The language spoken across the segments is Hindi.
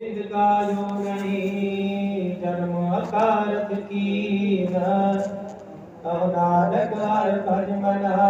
जिता यो नहीं धर्म अकारत की हा औ नानक कर मन हा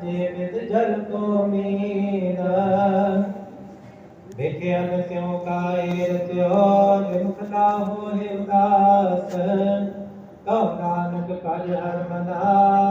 जे विद जल को मीदा देख्या क्यों काए रे क्यों मुख हो हे आस कहो नानक कर अरमना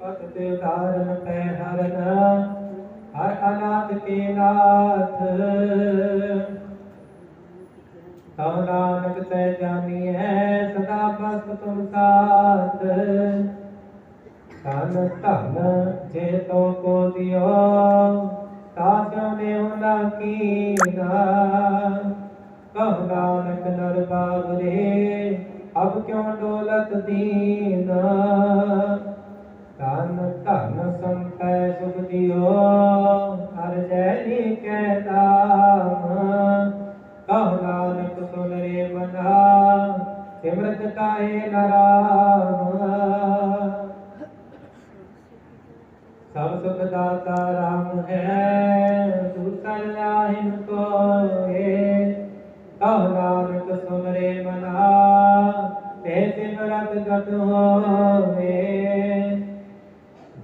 ਪਤ ਤੇ ਧਾਰਨ ਪੈ ਹਰਨ, ਹਰ ਅਨਾਥ ਕੇ ਨਾਥ। ਤਉ ਨਾਨਕ ਤੈ ਜਾਣੀਐ, ਸਦਾ ਬਸ ਤੁਮ ਸਾਥ। ਤਨ ਧਨ ਜੇ ਤੋ ਕੋ ਦਿਓ ਤਾਸਿਓ ਨੇ ਹੁਨਾ ਕੀਨਾ ਕਹੁ ਨਾਨਕ ਨਰ ਬਾਵਰੇ, ਅਬ ਕਿਉ ਡੋਲਤ ਦੀਨਾ? सब सुख दाता राम है दूसरा इनको कहो नाम तो सुमरे मना ते सिमरत गत हो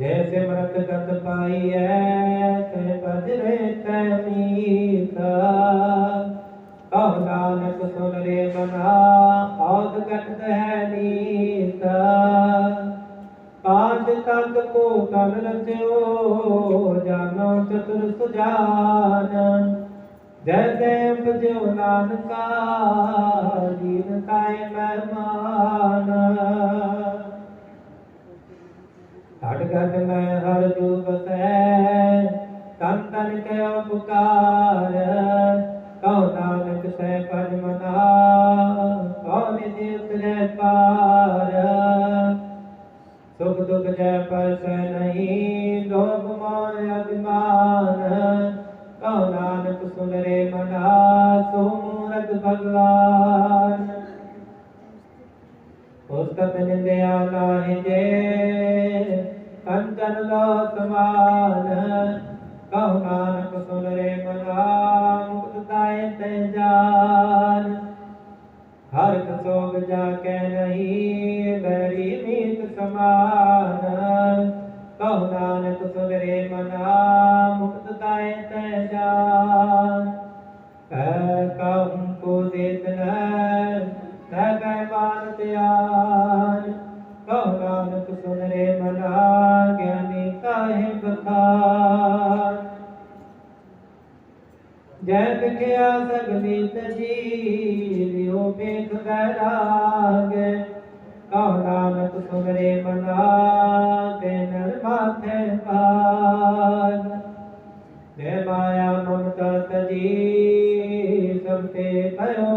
जय सिमरत गत पाई है ते बजरे तमीता कहो नानक, सुमरे मना, औद गत है ਪਾਂਚ ਕੋ ਕਲ ਰਚਿਓ, ਜਾਨੋ ਚਤੁਰ ਸੁਜਾਨ। ਜੈ ਦੇਵ ਜੋ ਨਾਨਕਾ ਜੀਨ ਕਾਇ ਮਹਿਮਾਨ ਹਟ ਘਟ ਮੈਂ ਹਰ ਜੂਪ ਸੈ ਤਨ ਤਨ ਕੈ ਉਪਕਾਰ। सुन मना सोमूरत भगवान। पुस्तक निंदया नाहि जे कंचन लो समान कहु नानक सुन रे मना मुक्तदाय ते जान। हर सोग जाके नहीं बैरी मीत समान ਜੈ ਵਿਖਿਆ ਸਗਲੀ ਤਜੀ ਲਿਓ ਵੇਖ ਬੈਰਾਗ ਕਹੁ ਨਾਨਕ ਸੁਨ ਰੇ ਮਨਾ ਤੇ ਨਰ ਮਾਥੇ ਪਾਗ ਜੈ ਮਾਇਆ ਮਮਤਾ ਤਜੀ ਸਭ ਤੇ ਭਇਓ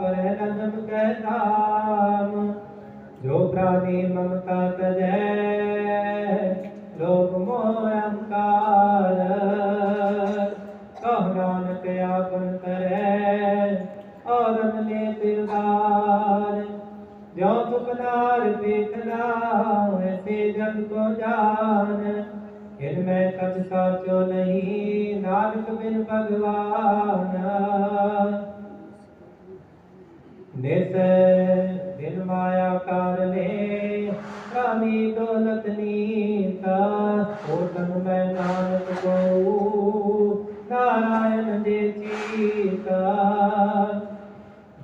करे नदम कह जो प्राणी ममता तजय लोक मोहकार कहो नानक आपन करे और ने तिरदार जो तुपनार देखना ऐसे जग को जान। इनमें कब साचो नहीं, नानक बिन भगवान। निस दिन माया कारणे कामी दौलत नीता ओ तन मैं नानक को नारायण जे चीता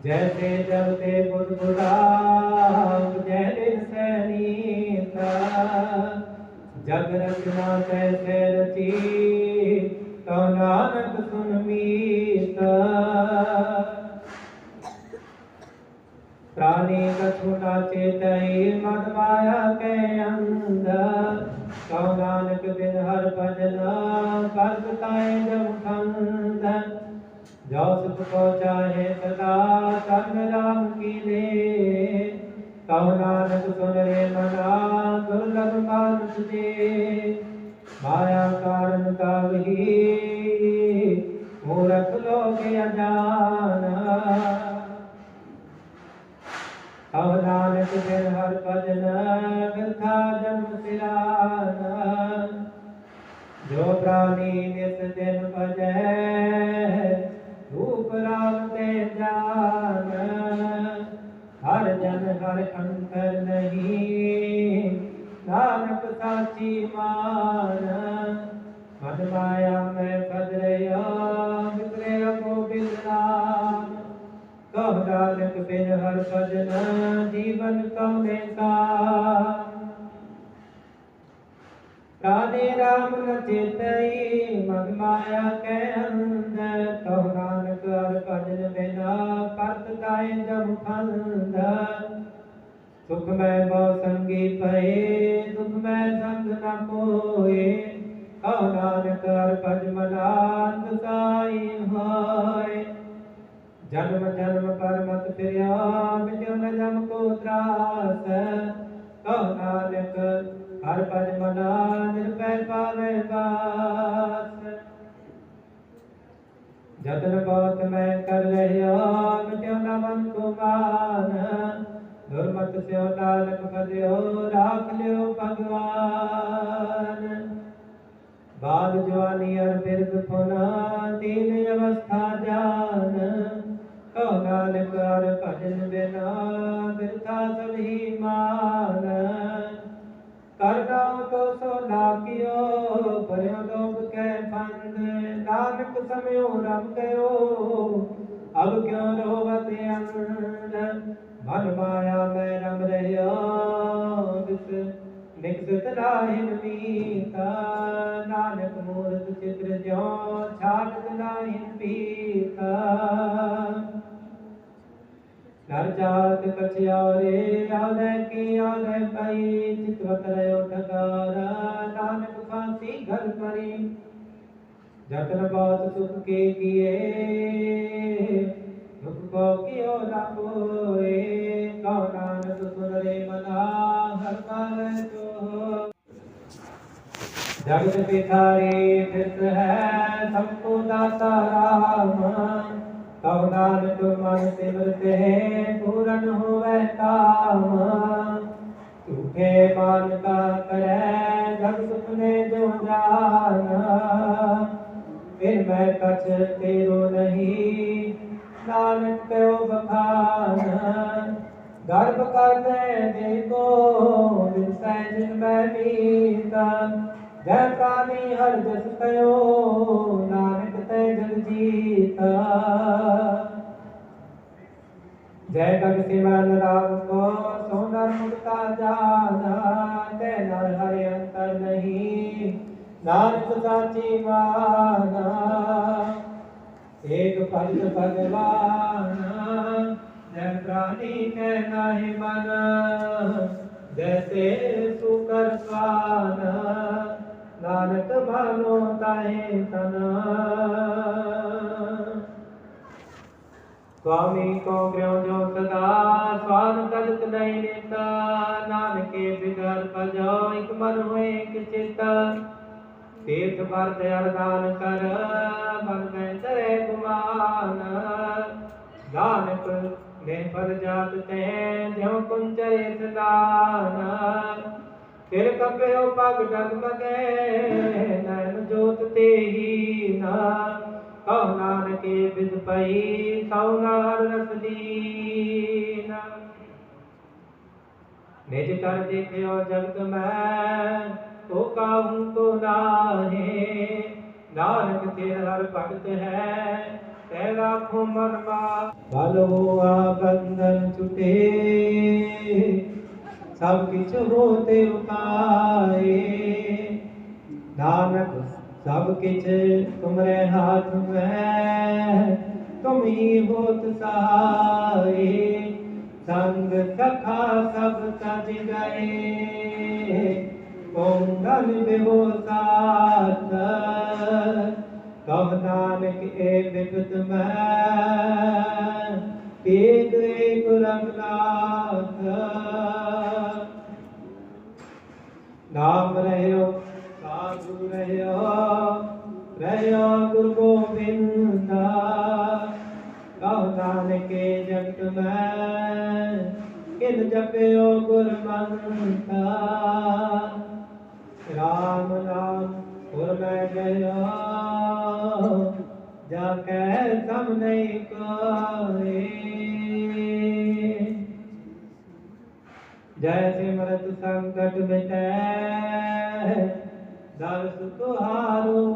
जैसे जलते बुदबुदाक जैसे सैनीता जग रचना तैसे रची तो नानक सुन मी प्राणी कछु चेतई मद माया के अंदर। कौ नानक बिन हर भजन कर्म ताए जम खंद जो सुख को चाहे सदा कर्म राम की ले। कौ नानक सुन रे मना, दुर्लभ मानुष दे। माया कारण का वही, मूर्ख लोग अजाना फिर हर भजन वृथा जन्म सिराना। जो प्राणी नित दिन भज, रूप राम ते जान। हर जन हर अंतर नहीं, नानक साची मान। मन माया में बदलया को बिगड़ा कह नानक बिन हर भजना ਮਾਇਆ ਕੈ ਅੰਦਰ ਕਹ ਨਾਨਕ ਹਰ ਭਜਨ ਬਿਨਾ ਕਰਤ ਕਾਇ ਜਮ ਖੰਦ ਸੁਖ ਮੈਂ ਬਹੁ ਸੰਗੀ ਪਏ ਦੁਖ ਮੈਂ ਸੰਗ ਨ ਕੋਏ ਕਹ ਨਾਨਕ ਹਰ ਭਜ ਮਨਾਨੰਦ ਸਾਈ ਹੋਏ ਜਨਮ ਜਨਮ ਪਰਮਤ ਫਿਰਿਆ ਮਿਟਿਓ ਨ ਜਮ ਕੋ ਤਰਾਸ ਕਹ ਨਾਨਕ ਹਰ ਭਜ ਮਨਾ ਨਿਰਭੈ ਪਾਵੇ ਬਾਸ ਜਤਨ ਬਹੁਤ ਮੈਂ ਕਰ ਰਹਿਆ ਮਿਟਿਓ ਨ ਮਨ ਕੋ ਮਾਨ। ਦੁਰਮਤ ਸਿਓ ਨਾਨਕ ਫਦਿਓ ਰਾਖ ਲਿਓ ਭਗਵਾਨ। ਬਾਲ ਜਵਾਨੀ ਅਰ ਬਿਰਦ ਫੁਨਾ ਨਿਕਸਤ ਨਾਹਿਨ ਮੀਤਾ ਨਾਨਕ ਮੂਰਤ ਚਿਤ੍ਰ ਜਿਉ ਛਾੜਤ ਨਾਹਿਨ ਪੀਤਾ ਨਰ ਜਾਤ ਕਛਿਆਰੇ ਆਲੇ ਕੀ ਆਲੇ ਪਈ ਚਿਤਵਤ ਰਿਓ ਠਗਾਰਾ ਨਾਨਕ ਫਾਂਸੀ ਘਰ ਪਰੀ ਜਤਨ ਬਾਤ ਸੁਖ ਕੇ ਕੀਏ ਦੁਖ ਕੋ ਕਿਓ ਨਾ ਕੋਏ ਕਉ ਨਾਨਕ ਸੁਨ ਰੇ ਮਨਾ ਹਰ ਪਾਵੈ ਤੋ जगत पितारे कृत है सबको दाता राम। कब नाम तुम सिमरते हैं, पूरन हो वह काम तुझे मानता करे जग सुपने जो जाना। फिर मैं कछ तेरो नहीं, नानक पे बखाना। गर्भ कर दे को सहज मैं भी जय प्राणी हर जस कयो, नानक तय जग जीता। जय कवि सिमरन राम को, सोनर मुक्ता जाना। तय नर हरि अंतर नहीं, नानक साची माना। एक पद भगवान, जय प्राणी कहना ही मना। जैसे सुकर स्वाना। लालक भालो ताहे तना स्वामी को ग्रह जो सदा स्वान गलत नहीं लेता? नानके बिगर पजो एक मन हुए एक चिता। तीर्थ भर दान कर, मन में करे गुमान। दान पर ने पर जात ते जो कुंजरे सदान। ਫਿਰ ਕੰਬਿਓ ਪਗ ਡਗਮਗੇ ਨੈਣ ਜੋਤ ਤੇ ਹੀ ਨਾ ਕਹੋ ਨਾਨਕੇ ਬਿਦ ਪਈ ਸਉ ਨਾਰ ਰਸ ਦੀਨ ਨਿਜ ਕਰ ਦੇਖਿਓ ਜਗਤ ਮੈਂ ਤੋ ਕਾਹੂ ਕੋ ਨਾਹੇ ਨਾਨਕ ਤੇਰਾ ਹਰ ਭਗਤ ਹੈ ਤੈ ਰਾਖੋ ਮਨ ਮਾ ਬਲ ਹੋਆ ਬੰਧਨ ਛੁਟੇ सब किछु रोते उकाए नानक, सब किछ तुमरे हाथ में तुम ही होत सहाय। संग सखा सब सज गए। पोंगल बेहो साथ। कहो नानक, ए विपत में। एक नाम रहो साधु रहो रहो गुरु गोविंद। कहो नानके जगत में, किन जपयो गुरु राम नाम गुर में गया, जाके सब नहीं कोई। ਜੈ ਸਿਮਰਤ ਸੰਕਟ ਮਿਟੈ ਦਰ ਸੁਖ ਹਾਰੂ